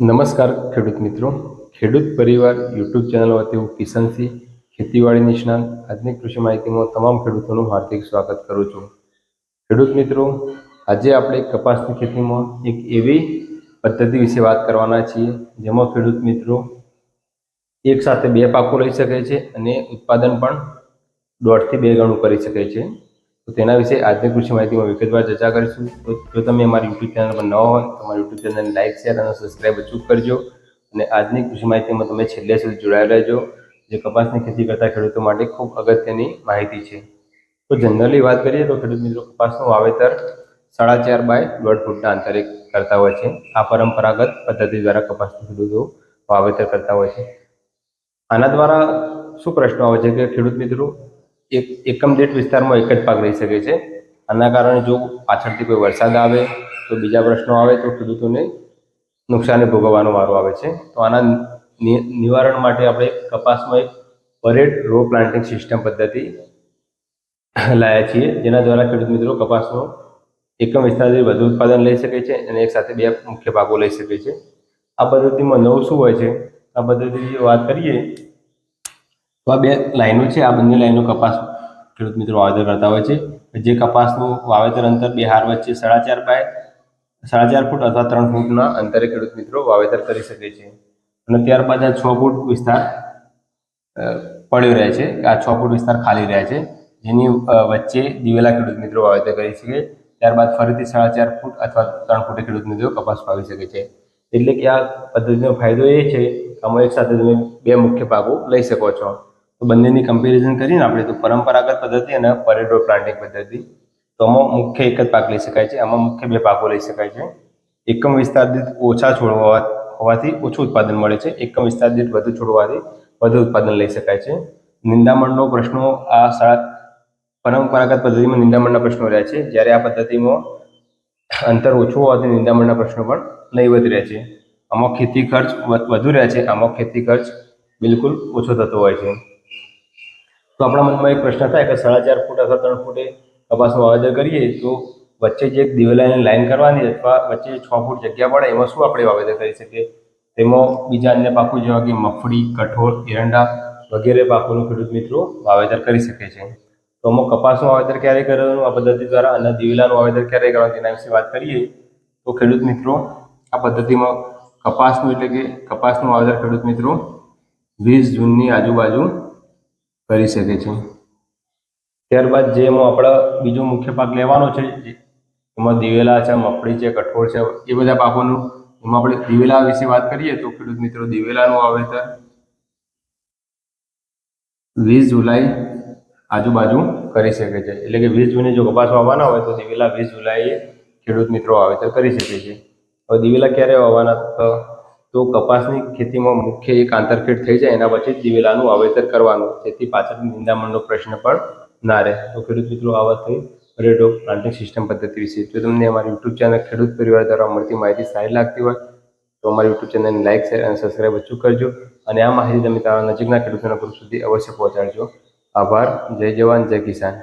નમસ્કાર, ખેડૂત મિત્રો. ખેડૂત પરિવાર યુટ્યુબ ચેનલ વતી હું કિશનસિંહ ખેતીવાડી નિષ્ણાંત. આધુનિક કૃષિ માહિતીમાં તમામ ખેડૂતોનું હાર્દિક સ્વાગત કરું છું. ખેડૂત મિત્રો, આજે આપણે કપાસની ખેતીમાં એક એવી પદ્ધતિ વિશે વાત કરવાના છીએ, જેમાં ખેડૂત મિત્રો એક સાથે બે પાકો લઈ શકે છે અને ઉત્પાદન પણ દોઢથી બે ગણું કરી શકે છે. તો તેના વિશે આજની કૃષિ માહિતીમાં વિગતવાર ચર્ચા કરીશું. તો જો તમે અમારી યુટ્યુબ ચેનલ પર ન હોય, તો અમારી યુટ્યુબ ચેનલને લાઇક શેર અને સબસ્ક્રાઇબ અચૂક કરજો. અને આજની કૃષિ માહિતીમાં તમે છેલ્લે સુધી જોડાયેલા રહેજો. જે કપાસની ખેતી કરતા ખેડૂતો માટે ખૂબ અગત્યની માહિતી છે. તો જનરલી વાત કરીએ તો ખેડૂત મિત્રો કપાસનું વાવેતર સાડા ચાર બાય દોઢ ફૂટના અંતરે કરતા હોય છે. આ પરંપરાગત પદ્ધતિ દ્વારા કપાસના ખેડૂતો વાવેતર કરતા હોય છે. આના દ્વારા શું પ્રશ્નો આવે છે કે ખેડૂત મિત્રો એક એકમ દીઠ વિસ્તારમાં એક જ પાક લઈ શકે છે. આના કારણે જો પાછળથી કોઈ વરસાદ આવે, તો બીજા પ્રશ્નો આવે, તો ખેડૂતોને નુકસાની ભોગવવાનો વારો આવે છે. તો આના નિવારણ માટે આપણે કપાસમાં એક પરેડ રો પ્લાન્ટિંગ સિસ્ટમ પદ્ધતિ લાયા છીએ, જેના દ્વારા ખેડૂત મિત્રો કપાસનો એકમ વિસ્તારથી વધુ ઉત્પાદન લઈ શકે છે અને એક સાથે બે મુખ્ય પાકો લઈ શકે છે. આ પદ્ધતિમાં નવું શું હોય છે? આ પદ્ધતિની વાત કરીએ, તો આ બે લાઈનો છે. આ બંને લાઈનો કપાસ ખેડૂત મિત્રો વાવેતર કરતા હોય છે જે કપાસનું વાવેતર અંતર બે હાર વચ્ચે સાડા ચાર બાય, સાડા ચાર ફૂટ અથવા ત્રણ ફૂટના અંતરે ખેડૂત મિત્રો વાવેતર કરી શકે છે. અને ત્યારબાદ આ છ ફૂટ વિસ્તાર પડ્યો રહે છે, આ છ ફૂટ વિસ્તાર ખાલી રહે છે, જેની વચ્ચે દિવેલા ખેડૂત મિત્રો વાવેતર કરી શકે ત્યારબાદ ફરીથી સાડા ચાર ફૂટ અથવા ત્રણ ફૂટે ખેડૂત મિત્રો કપાસ વાવી શકે છે. એટલે કે આ પદ્ધતિનો ફાયદો એ છે કે આમાં એક સાથે તમે બે મુખ્ય પાકો લઈ શકો છો. તો બંનેની કમ્પેરિઝન કરીને આપણે તો પરંપરાગત પદ્ધતિ અને પરેડો પ્લાન્ટિંગ પદ્ધતિ. તો આમાં મુખ્ય એક જ પાક લઈ શકાય છે. આમાં મુખ્ય બે પાકો લઈ શકાય છે. એકમ વિસ્તાર દીઠ ઓછા છોડ હોવાથી ઓછું ઉત્પાદન મળે છે. એકમ વિસ્તાર દીઠ વધુ છોડ હોવાથી વધુ ઉત્પાદન લઈ શકાય છે. નિંદામણનો પ્રશ્નો આ શાળા પરંપરાગત પદ્ધતિમાં નિંદામણના પ્રશ્નો રહે છે. જ્યારે આ પદ્ધતિમાં અંતર ઓછું હોવાથી નિંદામણના પ્રશ્નો પણ નહીવત રહે છે. આમાં ખેતી ખર્ચ વધુ રહે છે. આમાં ખેતી ખર્ચ બિલકુલ ઓછો થતો હોય છે. તો આપણા મનમાં એક પ્રશ્ન થાય કે સાડા ચાર ફૂટ અથવા ત્રણ ફૂટે કપાસનું વાવેતર કરીએ તો વચ્ચે જે દિવેલાની લાઈન કરવાની અથવા વચ્ચે છ ફૂટ જગ્યા પડે, એમાં શું આપણે વાવેતર કરી શકીએ? તેમાં બીજા અન્ય પાકો જેવા કે મગફળી, કઠોળ, એરંડા વગેરે પાકોનું ખેડૂત મિત્રો વાવેતર કરી શકે છે. તો અમુક કપાસનું વાવેતર ક્યારે કરવાનું? આ પદ્ધતિ દ્વારા અને દિવેલાનું વાવેતર ક્યારે કરવાનું તેના વિશે વાત કરીએ તો ખેડૂત મિત્રો, આ પદ્ધતિમાં કપાસનું એટલે કે કપાસનું વાવેતર ખેડૂત મિત્રો વીસ જૂનની આજુબાજુ કરી શકે છે. ત્યારબાદ જે એમાં આપણે બીજો મુખ્ય પાક લેવાનો છે એમાં દિવેલા છે, મગફળી છે, કઠોળ છે, એ બધા પાકોનું એમાં આપણે દિવેલા વિશે વાત કરીએ તો ખેડૂત મિત્રો દિવેલાનું વાવેતર વીસ જુલાઈ આજુબાજુ કરી શકે છે. એટલે કે વીસ જૂને જો કપાસ વાવવાના હોય તો દિવેલા વીસ જુલાઈએ ખેડૂત મિત્રો વાવેતર કરી શકે છે. હવે દિવેલા ક્યારે વાવવાના? તો તો કપાસની ખેતીમાં મુખ્ય એક આંતરખેડ થઈ જાય, એના પછી દિવેલાનું વાવેતર કરવાનું. તેથી પાછળ નિંદામણનો પ્રશ્ન પણ ના રહે. તો ખેડૂત મિત્રો, આ વાત થઈ રેડો પ્લાન્ટિંગ સિસ્ટમ પદ્ધતિ વિશે. જો તમને અમારી યુટ્યુબ ચેનલ ખેડૂત પરિવાર દ્વારા મળતી માહિતી સારી લાગતી હોય, તો અમારી યુટ્યુબ ચેનલને લાઇક શેર અને સબસ્ક્રાઇબ અચૂક કરજો. અને આ માહિતી તમે તમારા નજીકના ખેડૂતોના ગ્રુપ સુધી અવશ્ય પહોંચાડજો. આભાર. જય જવાન, જય કિસાન.